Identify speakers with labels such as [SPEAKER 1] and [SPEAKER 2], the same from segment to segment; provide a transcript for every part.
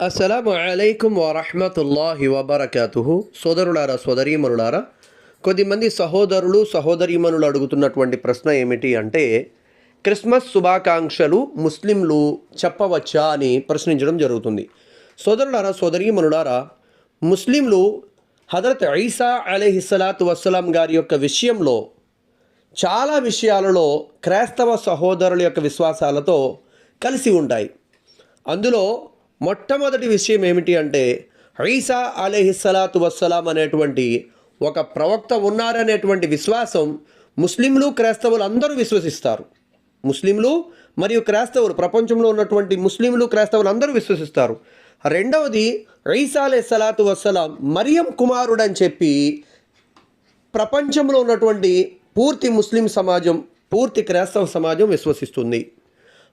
[SPEAKER 1] అస్సలం అలైకుం వరహమతుల్లాహి వబర్కతుహు సోదరులారా సోదరీమనులారా కొద్దిమంది సహోదరులు సహోదరీమనులు అడుగుతున్నటువంటి ప్రశ్న ఏమిటి అంటే క్రిస్మస్ శుభాకాంక్షలు ముస్లింలు చెప్పవచ్చా అని ప్రశ్నించడం జరుగుతుంది. సోదరులారా సోదరీమనులారా ముస్లింలు హజరత్ ఐసా అలీహిస్సలాతు వస్సలాం గారి యొక్క విషయంలో చాలా విషయాలలో క్రైస్తవ సహోదరుల యొక్క విశ్వాసాలతో కలిసి ఉంటాయి. అందులో మొట్టమొదటి విషయం ఏమిటి అంటే ఐసా అలీహిస్సలాతు వస్సలాం అనేటువంటి ఒక ప్రవక్త ఉన్నారనేటువంటి విశ్వాసం ముస్లింలు క్రైస్తవులు అందరూ విశ్వసిస్తారు. ముస్లింలు మరియు క్రైస్తవులు ప్రపంచంలో ఉన్నటువంటి ముస్లింలు క్రైస్తవులు అందరూ విశ్వసిస్తారు. రెండవది ఐసా సలాతు వస్సలాం మరియం కుమారుడు అని చెప్పి ప్రపంచంలో ఉన్నటువంటి పూర్తి ముస్లిం సమాజం పూర్తి క్రైస్తవ సమాజం విశ్వసిస్తుంది.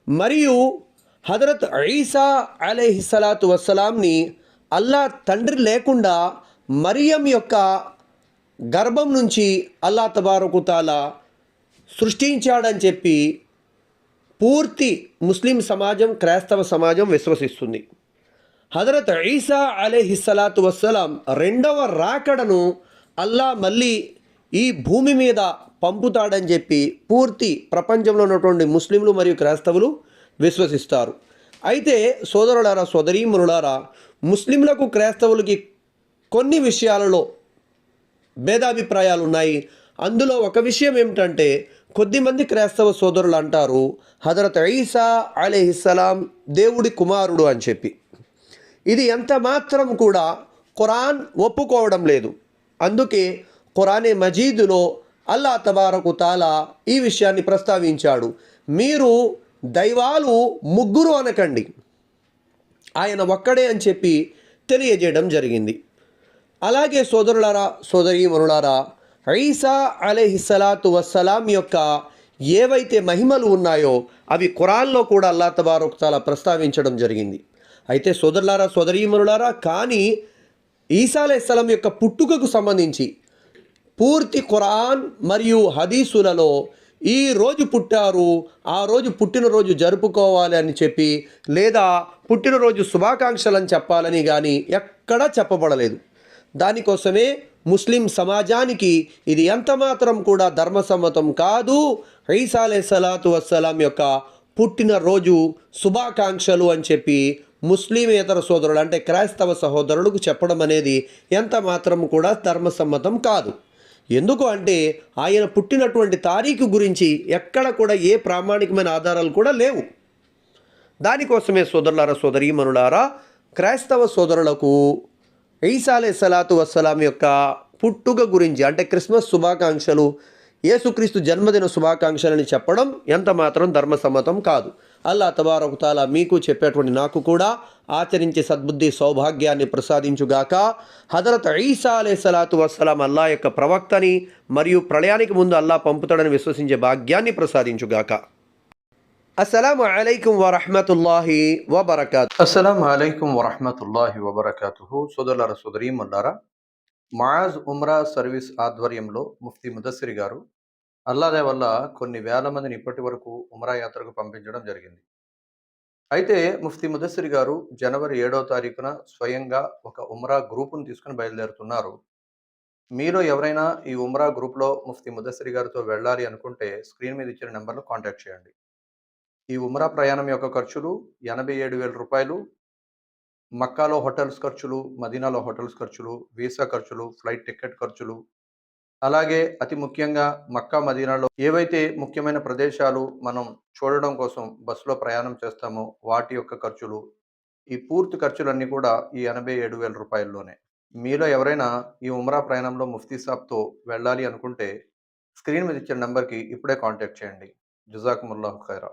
[SPEAKER 1] మరియు హజరత్ ఈసా అలీహిస్సలాతు వస్సలాంని అల్లా తండ్రి లేకుండా మరియం యొక్క గర్భం నుంచి అల్లా తబారకుతాల సృష్టించాడని చెప్పి పూర్తి ముస్లిం సమాజం క్రైస్తవ సమాజం విశ్వసిస్తుంది. హజరత్ ఈసా అలీహిస్సలాతు వస్సలాం రెండవ రాకడను అల్లా మళ్ళీ ఈ భూమి మీద పంపుతాడని చెప్పి పూర్తి ప్రపంచంలో ఉన్నటువంటి ముస్లింలు మరియు క్రైస్తవులు విశ్వసిస్తారు. అయితే సోదరులారా సోదరీమనులారా ముస్లింలకు క్రైస్తవులకి కొన్ని విషయాలలో భేదాభిప్రాయాలు ఉన్నాయి అందులో ఒక విషయం ఏమిటంటే కొద్దిమంది క్రైస్తవ సోదరులు అంటారు హజరత్ ఈసా అలీహిస్సలాం దేవుడి కుమారుడు అని చెప్పి. ఇది ఎంత మాత్రం కూడా ఖురాన్ ఒప్పుకోవడం లేదు. అందుకే ఖురానే మజీదులో అల్లా తబారకు తాలా ఈ విషయాన్ని ప్రస్తావించాడు. మీరు దైవాలు ముగ్గురు అనకండి. ఆయన ఒక్కడే అని చెప్పి తెలియజేయడం జరిగింది. అలాగే సోదరులారా సోదరీమణులారా ఐసా అలీహిస్సలాతు వస్సలాం యొక్క ఏవైతే మహిమలు ఉన్నాయో అవి ఖురాన్లో కూడా అల్లా తబారకు చాలా ప్రస్తావించడం జరిగింది. అయితే సోదరులారా సోదరీమణులారా కానీ ఈసా అలైహిస్సలాం యొక్క పుట్టుకకు సంబంధించి పూర్తి ఖురాన్ మరియు హదీసులలో ఈ రోజు పుట్టారు ఆ రోజు పుట్టినరోజు జరుపుకోవాలి అని చెప్పి లేదా పుట్టినరోజు అని చెప్పాలని కానీ ఎక్కడా చెప్పబడలేదు. దానికోసమే ముస్లిం సమాజానికి ఇది ఎంతమాత్రం కూడా ధర్మసమ్మతం కాదు. ఐసాలే సలాతు వస్సలాం యొక్క పుట్టినరోజు శుభాకాంక్షలు అని చెప్పి ముస్లిమేతర సోదరులు అంటే క్రైస్తవ సహోదరులకు చెప్పడం అనేది ఎంత మాత్రం కూడా ధర్మసమ్మతం కాదు. ఎందుకు అంటే ఆయన పుట్టినటువంటి తారీఖు గురించి ఎక్కడ కూడా ఏ ప్రామాణికమైన ఆధారాలు కూడా లేవు. దానికోసమే సోదరులారా సోదరీమనులారా క్రైస్తవ సోదరులకు ఈసాలే సలాతు వస్సలాం యొక్క పుట్టుక గురించి అంటే క్రిస్మస్ శుభాకాంక్షలు యేసుక్రీస్తు జన్మదిన శుభాకాంక్షలని చెప్పడం ఎంత మాత్రం ధర్మసమ్మతం కాదు. అల్లా తబారకు తాలా మీకు చెప్పేటువంటి నాకు కూడా ఆచరించే సద్బుద్ధి సౌభాగ్యాన్ని ప్రసాదించుగాక. హజరత్ ఈసా అలే సలాతు వస్సలాం అల్లా యొక్క ప్రవక్తని మరియు ప్రళయానికి ముందు అల్లా పంపుతాడని విశ్వసించే భాగ్యాన్ని ప్రసాదించుగాక. అస్సలం అలైకుం వరహమతుల్లాహి వబర్కాత్.
[SPEAKER 2] అస్సలం అలైకుం వరహమతుల్లాహి వబర్కాతుహు. సోదరులారా సోదరీమల్లారా మాజ్ ఉమ్రా సర్వీస్ ఆధ్వర్యంలో ముఫ్తీ ముదస్సిరి గారు అల్లాదే వల్ల కొన్ని వేల మందిని ఇప్పటి వరకు ఉమ్రా యాత్రకు పంపించడం జరిగింది. అయితే ముఫ్తీ ముదస్సిరి గారు జనవరి ఏడవ తారీఖున స్వయంగా ఒక ఉమ్రా గ్రూపును తీసుకుని బయలుదేరుతున్నారు. మీరు ఎవరైనా ఈ ఉమ్రా గ్రూప్లో ముఫ్తీ ముదస్సిరి గారితో వెళ్ళాలి అనుకుంటే స్క్రీన్ మీద ఇచ్చిన నెంబర్ను కాంటాక్ట్ చేయండి. ఈ ఉమ్రా ప్రయాణం యొక్క ఖర్చులు ఎనభై ఏడు వేల రూపాయలు మక్కాలో హోటల్స్ ఖర్చులు మదీనాలో హోటల్స్ ఖర్చులు వీసా ఖర్చులు ఫ్లైట్ టికెట్ ఖర్చులు. అలాగే అతి ముఖ్యంగా మక్కా మదీనాలో ఏవైతే ముఖ్యమైన ప్రదేశాలు మనం చూడడం కోసం బస్సులో ప్రయాణం చేస్తామో వాటి యొక్క ఖర్చులు ఈ పూర్తి ఖర్చులన్నీ కూడా ఈ ఎనభై ఏడు వేల రూపాయల్లోనే. మీలో ఎవరైనా ఈ ఉమ్రా ప్రయాణంలో ముఫ్తీ సాబ్తో వెళ్ళాలి అనుకుంటే స్క్రీన్ మీద ఇచ్చిన నెంబర్కి ఇప్పుడే కాంటాక్ట్ చేయండి. జుజాకుముల్లాహు ఖైరా.